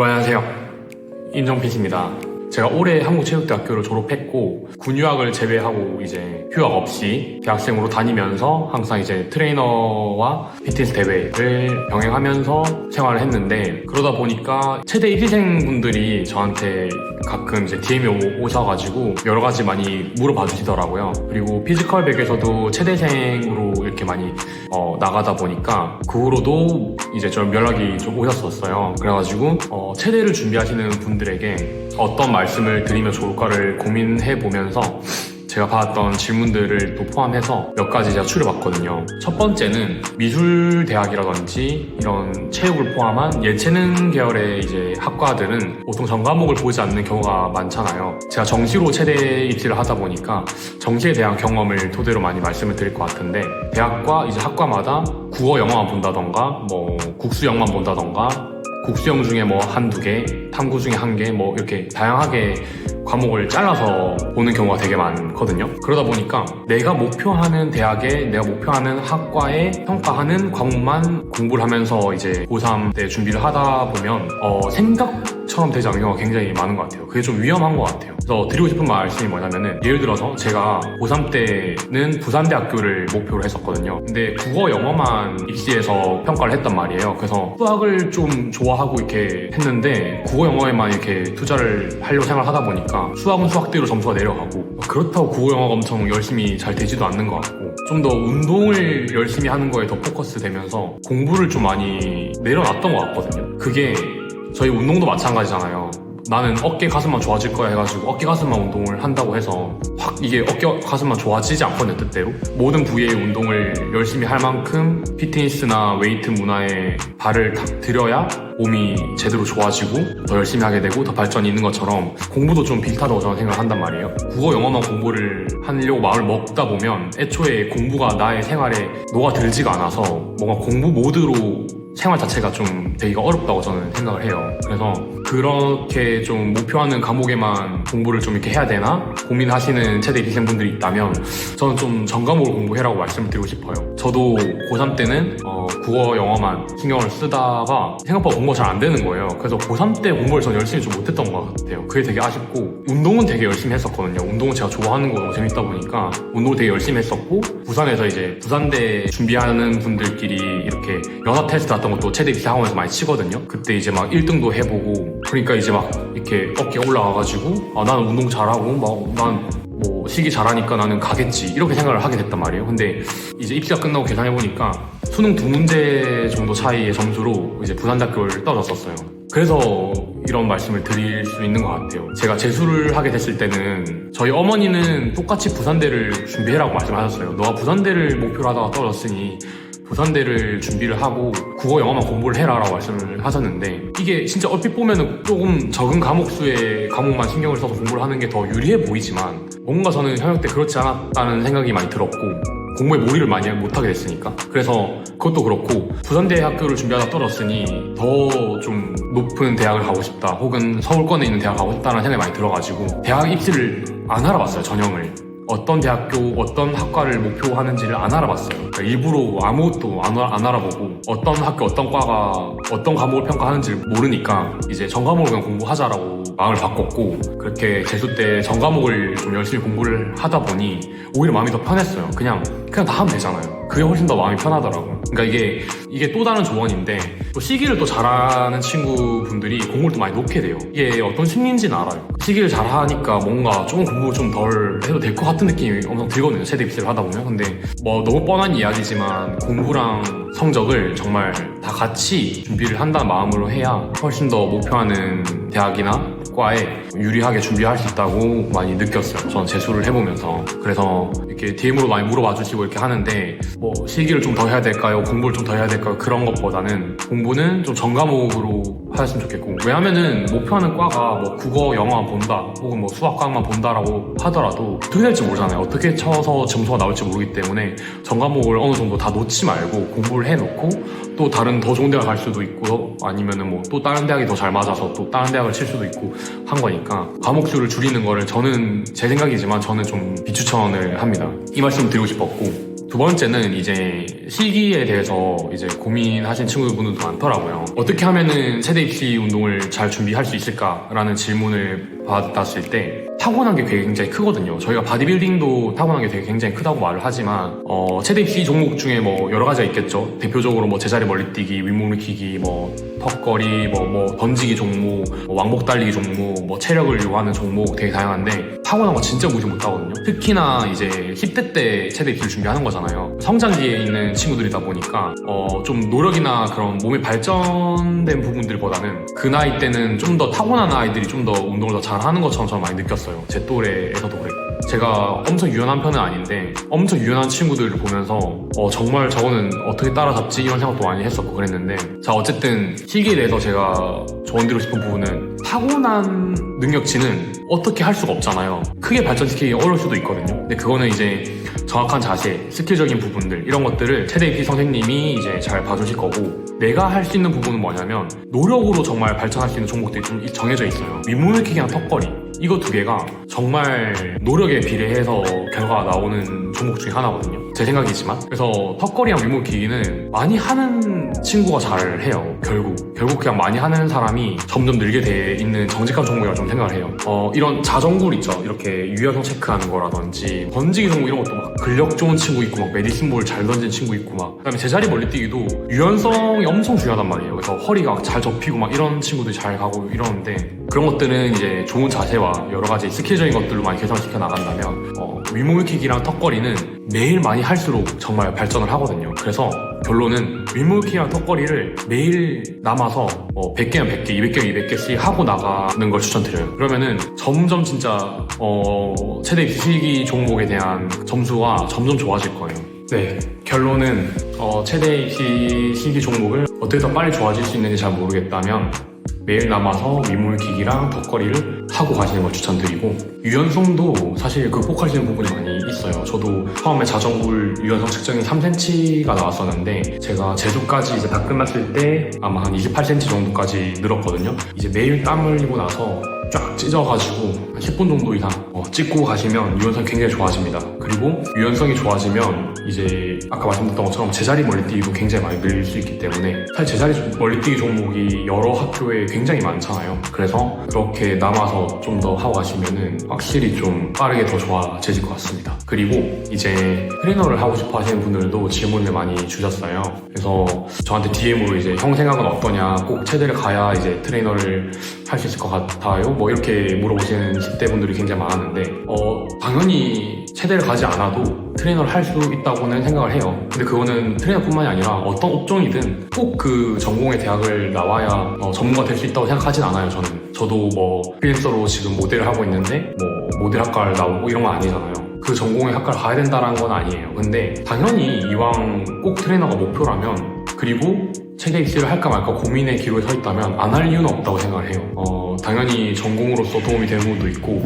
여러분 안녕하세요. 임정필입니다. 제가 올해 한국체육대학교를 졸업했고 군유학을 제외하고 이제 휴학 없이 대학생으로 다니면서 항상 이제 트레이너와 피트니스 대회를 병행하면서 생활을 했는데 그러다 보니까 최대 1기생 분들이 저한테 가끔 이제 DM이 오- 오셔가지고 여러 가지 많이 물어봐 주시더라고요. 그리고 피지컬 백에서도 최대생으로 이렇게 많이 어, 나가다 보니까 그 후로도 이제 좀 연락이 좀 오셨었어요. 그래가지고 어, 체대를 준비하시는 분들에게 어떤 말씀을 드리면 좋을까를 고민해 보면서 제가 받았던 질문들을 또 포함해서 몇 가지 제가 추려봤거든요. 첫 번째는 미술대학이라든지 이런 체육을 포함한 예체능 계열의 이제 학과들은 보통 전 과목을 보지 않는 경우가 많잖아요. 제가 정시로 체대 입시를 하다 보니까 정시에 대한 경험을 토대로 많이 말씀을 드릴 것 같은데 대학과 이제 학과마다 국어 영어만 본다던가 뭐 국수 영만 본다던가 국수형 중에 뭐 한두 개, 탐구 중에 한 개, 뭐 이렇게 다양하게 과목을 잘라서 보는 경우가 되게 많거든요. 그러다 보니까 내가 목표하는 대학에 내가 목표하는 학과에 평가하는 과목만 공부를 하면서 이제 고3 때 준비를 하다 보면 어, 생각 처럼 되지 않는 경우가 굉장히 많은 것 같아요. 그게 좀 위험한 것 같아요. 그래서 드리고 싶은 말씀이 뭐냐면은 예를 들어서 제가 고3 때는 부산대학교를 목표로 했었거든요. 근데 국어 영어만 입시해서 평가를 했단 말이에요. 그래서 수학을 좀 좋아하고 이렇게 했는데 국어 영어에만 이렇게 투자를 하려고 생각하다 보니까 수학은 수학대로 점수가 내려가고 그렇다고 국어 영어가 엄청 열심히 잘 되지도 않는 것 같고 좀 더 운동을 열심히 하는 거에 더 포커스 되면서 공부를 좀 많이 내려놨던 것 같거든요. 그게 저희 운동도 마찬가지잖아요. 나는 어깨 가슴만 좋아질 거야 해가지고 어깨 가슴만 운동을 한다고 해서 확 이게 어깨 가슴만 좋아지지 않거든요 뜻대로 모든 부위의 운동을 열심히 할 만큼 피트니스나 웨이트 문화에 발을 탁 들여야 몸이 제대로 좋아지고 더 열심히 하게 되고 더 발전이 있는 것처럼 공부도 좀 비슷하다고 저는 생각을 한단 말이에요 국어 영어만 공부를 하려고 마음을 먹다 보면 애초에 공부가 나의 생활에 녹아들지가 않아서 뭔가 공부 모드로 생활 자체가 좀 되기가 어렵다고 저는 생각을 해요. 그래서 그렇게 좀 목표하는 과목에만 공부를 좀 이렇게 해야 되나 고민하시는 체대 입시생분들이 있다면 저는 좀 전과목을 공부해라고 말씀을 드리고 싶어요. 저도 고3 때는 어, 국어 영어만 신경을 쓰다가 생각보다 공부가 잘 안 되는 거예요. 그래서 고3 때 공부를 전 열심히 좀 못했던 것 같아요. 그게 되게 아쉽고 운동은 되게 열심히 했었거든요. 운동은 제가 좋아하는 거 너무 재밌다 보니까 운동을 되게 열심히 했었고 부산에서 이제 부산대 준비하는 분들끼리 이렇게 연합 테스트 같은 것도 체대 입시 학원에서 많이 치거든요. 그때 이제 막 1등도 해보고 그러니까 이제 막 이렇게 어깨 올라가가지고 아 나는 운동 잘하고 막난뭐 시기 잘하니까 나는 가겠지 이렇게 생각을 하게 됐단 말이에요. 근데 이제 입시가 끝나고 계산해 보니까 수능 두 문제 정도 차이의 점수로 이제 부산대학교를 떨어졌었어요. 그래서 이런 말씀을 드릴 수 있는 것 같아요. 제가 재수를 하게 됐을 때는 저희 어머니는 똑같이 부산대를 준비해라고 말씀하셨어요. 너가 부산대를 목표로 하다가 떨어졌으니 부산대를 준비를 하고 국어 영어만 공부를 해라라고 말씀을 하셨는데 이게 진짜 얼핏 보면은 조금 적은 과목 수의 과목만 신경을 써서 공부를 하는 게 더 유리해 보이지만 뭔가 저는 현역 때 그렇지 않았다는 생각이 많이 들었고 공부에 몰입을 많이 못하게 됐으니까. 그래서 그것도 그렇고 부산대 학교를 준비하다 떨었으니 더 좀 높은 대학을 가고 싶다 혹은 서울권에 있는 대학 가고 싶다는 생각이 많이 들어가지고 대학 입시를 안 알아봤어요 전형을 어떤 대학교 어떤 학과를 목표하는지를 안 알아봤어요. 그러니까 일부러 아무것도 안, 알- 안 알아보고 어떤 학교 어떤 과가 어떤 과목을 평가하는지 를 모르니까 이제 전 과목을 그냥 공부하자라고 마음을 바꿨고 그렇게 재수 때 전 과목을 좀 열심히 공부를 하다 보니 오히려 마음이 더 편했어요. 그냥 그냥 다 하면 되잖아요 그게 훨씬 더 마음이 편하더라고요. 그러니까 이게 이게 또 다른 조언인데 또 시기를 또 잘하는 친구분들이 공부를 또 많이 놓게 돼요. 이게 어떤 심리인지는 알아요. 시기를 잘하니까 뭔가 조금 공부 좀 덜 해도 될 것 같은 느낌이 엄청 들거든요 세대 입시를 하다 보면. 근데 뭐 너무 뻔한 이야기지만 공부랑 성적을 정말 다 같이 준비를 한다는 마음으로 해야 훨씬 더 목표하는 대학이나 과에 유리하게 준비할 수 있다고 많이 느꼈어요. 저는 재수를 해보면서. 그래서 이렇게 DM으로 많이 물어봐 주시고 이렇게 하는데 뭐 실기를 좀 더 해야 될까요? 공부를 좀 더 해야 될까요? 그런 것보다는 공부는 좀 전과목으로 하셨으면 좋겠고 왜냐면은 목표하는 과가 뭐 국어, 영어만 본다 혹은 뭐 수학과만 본다라고 하더라도 어떻게 될지 모르잖아요. 어떻게 쳐서 점수가 나올지 모르기 때문에 전 과목을 어느 정도 다 놓지 말고 공부를 해놓고 또 다른 더 좋은 대학 갈 수도 있고 아니면은 뭐 또 다른 대학이 더 잘 맞아서 또 다른 대학을 칠 수도 있고 한 거니까 과목 수를 줄이는 거를 저는 제 생각이지만 저는 좀 비추천을 합니다. 이 말씀 드리고 싶었고 두 번째는 이제 실기에 대해서 이제 고민하신 친구분들도 많더라고요. 어떻게 하면은 세대 입시 운동을 잘 준비할 수 있을까라는 질문을 받았을 때 타고난 게 굉장히 크거든요. 저희가 바디빌딩도 타고난 게 되게 굉장히 크다고 말을 하지만 어, 세대 입시 종목 중에 뭐 여러 가지가 있겠죠. 대표적으로 뭐 제자리 멀리뛰기, 윗몸일으키기, 뭐 턱걸이, 뭐, 뭐 던지기 종목, 뭐 왕복 달리기 종목, 뭐 체력을 요하는 종목 되게 다양한데 타고난 거 진짜 무시 못하거든요. 특히나 이제 10대 때 세대 입시를 준비하는 거잖아요. 성장기에 있는 친구들이다 보니까 어, 좀 노력이나 그런 몸의 발전된 부분들보다는 그 나이 때는 좀 더 타고난 아이들이 좀 더 운동을 더 잘하는 것처럼 저는 많이 느꼈어요. 제 또래에서도 그랬고. 제가 엄청 유연한 편은 아닌데 엄청 유연한 친구들을 보면서 어, 정말 저거는 어떻게 따라잡지? 이런 생각도 많이 했었고 그랬는데 자 어쨌든 실기에 대해서 제가 조언드리고 싶은 부분은 타고난 능력치는 어떻게 할 수가 없잖아요. 크게 발전시키기 어려울 수도 있거든요. 근데 그거는 이제 정확한 자세, 스킬적인 부분들 이런 것들을 최대 입시 선생님이 이제 잘 봐주실 거고 내가 할 수 있는 부분은 뭐냐면 노력으로 정말 발전할 수 있는 종목들이 좀 정해져 있어요. 윗몸일으키기랑 턱걸이 이거 두 개가 정말 노력에 비례해서 결과가 나오는 종목 중에 하나거든요. 제 생각이지만. 그래서 턱걸이랑 윗몸기기는 많이 하는 친구가 잘 해요. 결국. 결국 그냥 많이 하는 사람이 점점 늘게 돼 있는 정직한 종목이라고 좀 생각을 해요. 어, 이런 자전굴 있죠. 이렇게 유연성 체크하는 거라든지 던지기 종목 이런 것도 막 근력 좋은 친구 있고 막 메디슨 볼 잘 던지는 친구 있고 막 그다음에 제자리 멀리 뛰기도 유연성이 엄청 중요하단 말이에요. 그래서 허리가 잘 접히고 막 이런 친구들이 잘 가고 이러는데 그런 것들은 이제 좋은 자세와 여러 가지 스킬적인 것들로 많이 개선시켜 나간다면 어, 윗몸일킥이랑 턱걸이는 매일 많이 할수록 정말 발전을 하거든요. 그래서 결론은 윗몸일킥이랑 턱걸이를 매일 남아서 어, 100개면 100개, 200개면 200개씩 하고 나가는 걸 추천드려요. 그러면은 점점 진짜 어, 최대 실기 종목에 대한 점수가 점점 좋아질 거예요. 네, 결론은 어, 최대 입시 실기 종목을 어떻게 더 빨리 좋아질 수 있는지 잘 모르겠다면 매일 남아서 위물기기랑 턱걸이를 하고 가시는 걸 추천드리고 유연성도 사실 수 있는 부분이 많이 있어요. 저도 처음에 자전굴 유연성 측정이 3cm가 나왔었는데 제가 제주까지 이제 다 끝났을 때 아마 한 28cm 정도까지 늘었거든요. 이제 매일 땀 흘리고 나서 쫙 찢어가지고 한 10분 정도 이상 어, 찍고 가시면 유연성이 굉장히 좋아집니다. 그리고 유연성이 좋아지면 이제 아까 말씀드렸던 것처럼 제자리 멀리뛰기도 굉장히 많이 늘릴 수 있기 때문에 사실 제자리 멀리뛰기 종목이 여러 학교에 굉장히 많잖아요. 그래서 그렇게 남아서 좀 더 하고 가시면은 확실히 좀 빠르게 더 좋아지실 것 같습니다. 그리고 이제 트레이너를 하고 싶어 하시는 분들도 질문을 많이 주셨어요. 그래서 저한테 DM으로 이제 형 생각은 어떠냐, 꼭 체대를 가야 이제 트레이너를 할 수 있을 것 같아요? 뭐 이렇게 물어보시는 10대 분들이 굉장히 많았는데 어, 당연히 체대를 가지 않아도 트레이너를 할 수 있다고는 생각을 해요. 근데 그거는 트레이너뿐만이 아니라 어떤 업종이든 꼭 그 전공의 대학을 나와야 어, 전문가 될 수 있다고 생각하진 않아요. 저는 저도 뭐 프리랜서로 지금 모델을 하고 있는데 뭐 모델 학과를 나오고 이런 건 아니잖아요. 그 전공의 학과를 가야 된다는 건 아니에요. 근데 당연히 이왕 꼭 트레이너가 목표라면 그리고 체대 입시를 할까 말까 고민의 기로에 서 있다면 안 할 이유는 없다고 생각을 해요. 어, 당연히 전공으로서 도움이 되는 부분도 있고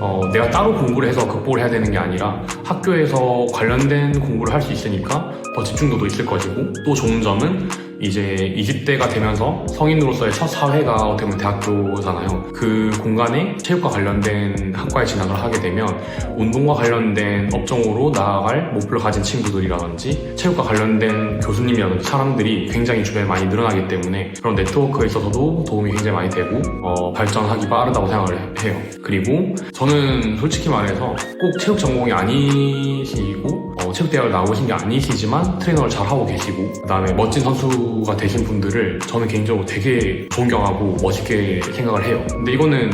어, 내가 따로 공부를 해서 극복을 해야 되는 게 아니라 학교에서 관련된 공부를 할 수 있으니까 더 집중도도 있을 것이고 또 좋은 점은 이제 20대가 되면서 성인으로서의 첫 사회가 어떻게 보면 대학교잖아요. 그 공간에 체육과 관련된 학과에 진학을 하게 되면 운동과 관련된 업종으로 나아갈 목표를 가진 친구들이라든지 체육과 관련된 교수님이라든지 사람들이 굉장히 주변에 많이 늘어나기 때문에 그런 네트워크에 있어서도 도움이 굉장히 많이 되고 어, 발전하기 빠르다고 생각을 해요. 그리고 저는 솔직히 말해서 꼭 체육 전공이 아니시고 어, 체육대학을 나오신 게 아니시지만 트레이너를 잘 하고 계시고 그다음에 멋진 선수가 되신 분들을 저는 개인적으로 되게 존경하고 멋있게 생각을 해요. 근데 이거는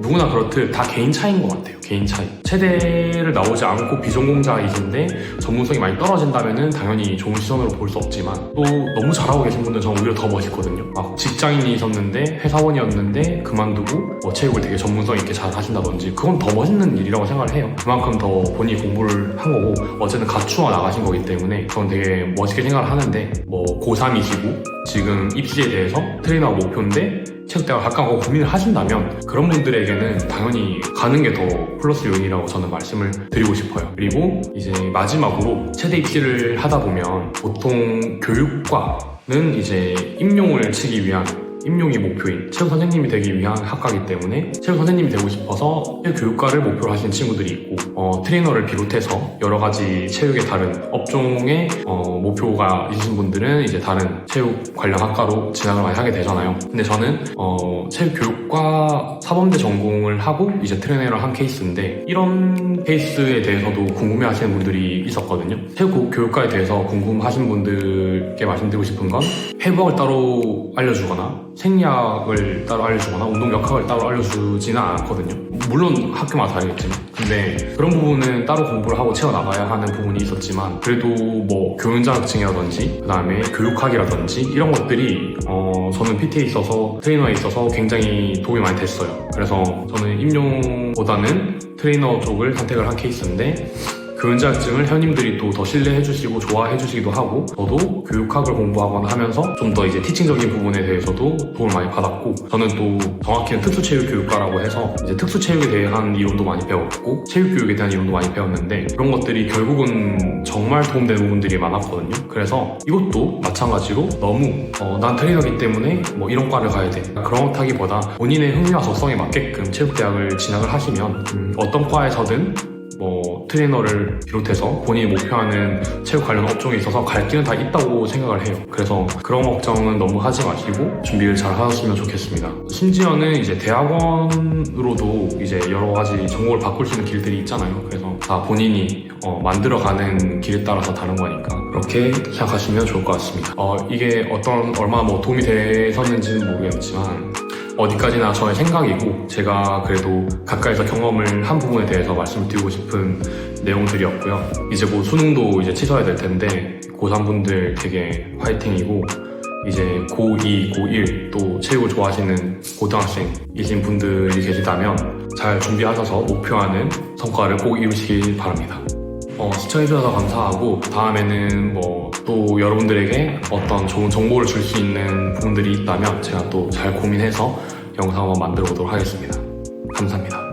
누구나 그렇듯 다 개인 차이인 것 같아요. 개인 차이. 체대를 나오지 않고 비전공자이신데 전문성이 많이 떨어진다면은 당연히 좋은 시선으로 볼 수 없지만 또 너무 잘하고 계신 분들은 저는 오히려 더 멋있거든요. 막 직장인이셨는데 회사원이었는데 그만두고 뭐 체육을 되게 전문성 있게 잘 하신다든지 그건 더 멋있는 일이라고 생각을 해요. 그만큼 더 본인이 공부를 한 거고 어쨌든 갖추어 나가신 거기 때문에 저는 되게 멋있게 생각을 하는데 뭐 고3이시고 지금 입시에 대해서 트레이너가 목표인데 체육대학 가까워 고민을 하신다면 그런 분들에게는 당연히 가는 게 더 플러스 요인이라고 저는 말씀을 드리고 싶어요. 그리고 이제 마지막으로 체대 입시를 하다 보면 보통 교육과 는 이제 임용을 치기 위한 임용이 목표인 체육 선생님이 되기 위한 학과이기 때문에 체육 선생님이 되고 싶어서 체육 교육과를 목표로 하시는 친구들이 있고 어, 트레이너를 비롯해서 여러 가지 체육의 다른 업종의 어, 목표가 있으신 분들은 이제 다른 체육 관련 학과로 진학을 많이 하게 되잖아요. 근데 저는 어, 체육 교육과 사범대 전공을 하고 이제 트레이너를 한 케이스인데 이런 케이스에 대해서도 궁금해하시는 분들이 있었거든요. 체육 고- 교육과에 대해서 궁금하신 분들께 말씀드리고 싶은 건 회복을 따로 알려주거나 생리학을 따로 알려주거나 운동 역학을 따로 알려주지는 않거든요. 물론 학교마다 다르겠지만 근데 그런 부분은 따로 공부를 하고 채워나가야 하는 부분이 있었지만 그래도 뭐 교員자격증이라든지 그 다음에 교육학이라든지 이런 것들이 어, 저는 PT에 있어서 트레이너에 있어서 굉장히 도움이 많이 됐어요. 그래서 저는 임용보다는 트레이너 쪽을 선택을 한 케이스인데 교원 자격증을 회원님들이 또 더 신뢰해 주시고 좋아해 주시기도 하고 저도 교육학을 공부하거나 하면서 좀 더 이제 티칭적인 부분에 대해서도 도움을 많이 받았고 저는 또 정확히는 특수체육교육과라고 해서 이제 특수체육에 대한 이론도 많이 배웠고 체육교육에 대한 이론도 많이 배웠는데 그런 것들이 결국은 정말 도움되는 부분들이 많았거든요. 그래서 이것도 마찬가지로 너무 어, 난 트레이너기 때문에 뭐 이런 과를 가야 돼. 그렇다기보다 본인의 흥미와 적성에 맞게끔 체육대학을 진학을 하시면 음, 어떤 과에서든 뭐 트레이너를 비롯해서 본인이 목표하는 체육 관련 업종에 있어서 갈 길은 다 있다고 생각을 해요. 그래서 그런 걱정은 너무 하지 마시고 준비를 잘 하셨으면 좋겠습니다. 심지어는 이제 대학원으로도 이제 여러 가지 전공을 바꿀 수 있는 길들이 있잖아요. 그래서 다 본인이 어, 만들어가는 길에 따라서 다른 거니까 그렇게 생각하시면 좋을 것 같습니다. 어, 이게 어떤 얼마나 뭐 도움이 되셨는지는 모르겠지만 어디까지나 저의 생각이고 제가 그래도 가까이서 경험을 한 부분에 대해서 말씀을 드리고 싶은 내용들이었고요. 이제 곧 수능도 이제 치서야 될 텐데 고3분들 되게 화이팅이고 이제 고2, 고1 또 체육을 좋아하시는 고등학생이신 분들이 계시다면 잘 준비하셔서 목표하는 성과를 꼭 이루시길 바랍니다. 어, 시청해주셔서 감사하고 다음에는 뭐 또 여러분들에게 어떤 좋은 정보를 줄 수 있는 부분들이 있다면 제가 또 잘 고민해서 영상 한번 만들어 보도록 하겠습니다. 감사합니다.